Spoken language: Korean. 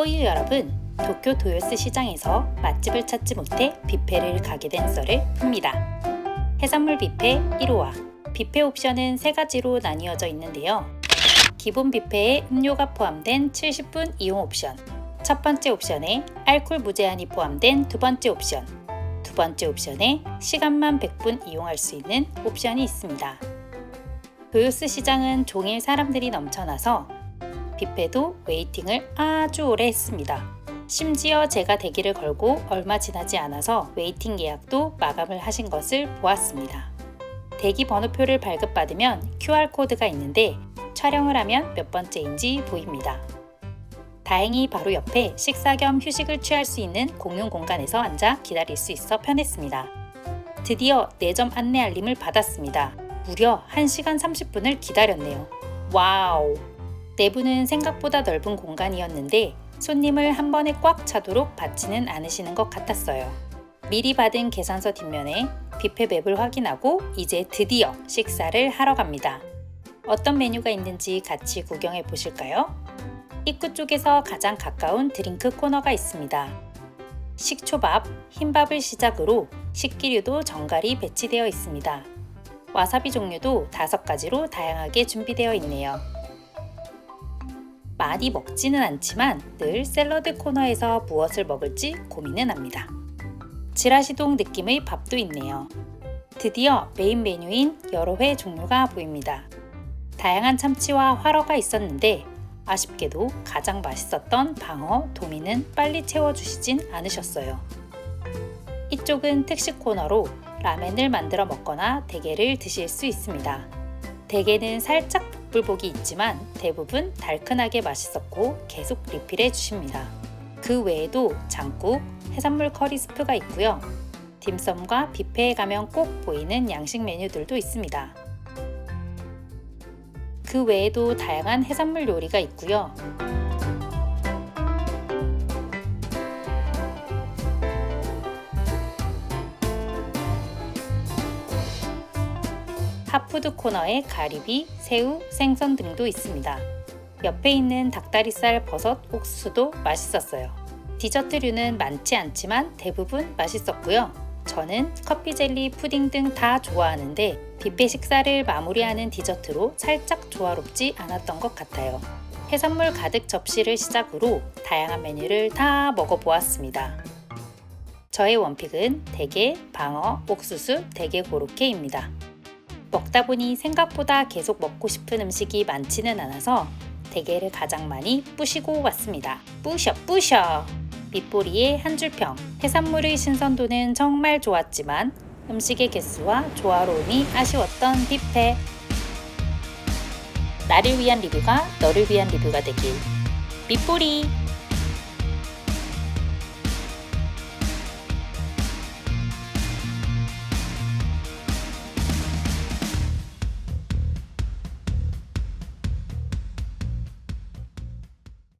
빅보이 여러분, 도쿄 도요스 시장에서 맛집을 찾지 못해 뷔페를 가게 된 썰을 풉니다. 해산물 뷔페 1호와 뷔페 옵션은 세 가지로 나뉘어져 있는데요. 기본 뷔페에 음료가 포함된 70분 이용 옵션, 첫 번째 옵션에 알콜 무제한이 포함된 두 번째 옵션, 두 번째 옵션에 시간만 100분 이용할 수 있는 옵션이 있습니다. 도요스 시장은 종일 사람들이 넘쳐나서 뷔페도 웨이팅을 아주 오래 했습니다. 심지어 제가 대기를 걸고 얼마 지나지 않아서 웨이팅 예약도 마감을 하신 것을 보았습니다. 대기 번호표를 발급받으면 QR코드가 있는데 촬영을 하면 몇 번째인지 보입니다. 다행히 바로 옆에 식사 겸 휴식을 취할 수 있는 공용 공간에서 앉아 기다릴 수 있어 편했습니다. 드디어 내점 안내 알림을 받았습니다. 무려 1시간 30분을 기다렸네요. 와우! 내부는 생각보다 넓은 공간이었는데 손님을 한 번에 꽉 차도록 받지는 않으시는 것 같았어요. 미리 받은 계산서 뒷면에 뷔페 맵을 확인하고 이제 드디어 식사를 하러 갑니다. 어떤 메뉴가 있는지 같이 구경해 보실까요? 입구 쪽에서 가장 가까운 드링크 코너가 있습니다. 식초밥, 흰밥을 시작으로 식기류도 정갈이 배치되어 있습니다. 와사비 종류도 다섯 가지로 다양하게 준비되어 있네요. 많이 먹지는 않지만 늘 샐러드 코너에서 무엇을 먹을지 고민은 합니다. 지라시동 느낌의 밥도 있네요. 드디어 메인 메뉴인 여러 회 종류가 보입니다. 다양한 참치와 화로가 있었는데 아쉽게도 가장 맛있었던 방어, 도미는 빨리 채워주시진 않으셨어요. 이쪽은 특식 코너로 라멘을 만들어 먹거나 대게를 드실 수 있습니다. 대게는 살짝 복불복이 있지만 대부분 달큰하게 맛있었고 계속 리필해 주십니다. 그 외에도 장국, 해산물 커리 스프가 있고요. 딤섬과 뷔페에 가면 꼭 보이는 양식 메뉴들도 있습니다. 그 외에도 다양한 해산물 요리가 있고요. 핫푸드 코너에 가리비, 새우, 생선 등도 있습니다. 옆에 있는 닭다리살 버섯 옥수수도 맛있었어요. 디저트류는 많지 않지만 대부분 맛있었고요. 저는 커피 젤리, 푸딩 등 다 좋아하는데 뷔페 식사를 마무리하는 디저트로 살짝 조화롭지 않았던 것 같아요. 해산물 가득 접시를 시작으로 다양한 메뉴를 다 먹어보았습니다. 저의 원픽은 대게, 방어, 옥수수, 대게 고로케입니다. 먹다 보니 생각보다 계속 먹고 싶은 음식이 많지는 않아서 대게를 가장 많이 뿌시고 왔습니다. 뿌셔 뿌셔! 밑보리의 한 줄평. 해산물의 신선도는 정말 좋았지만 음식의 개수와 조화로움이 아쉬웠던 뷔페. 나를 위한 리뷰가 너를 위한 리뷰가 되길. 밑보리!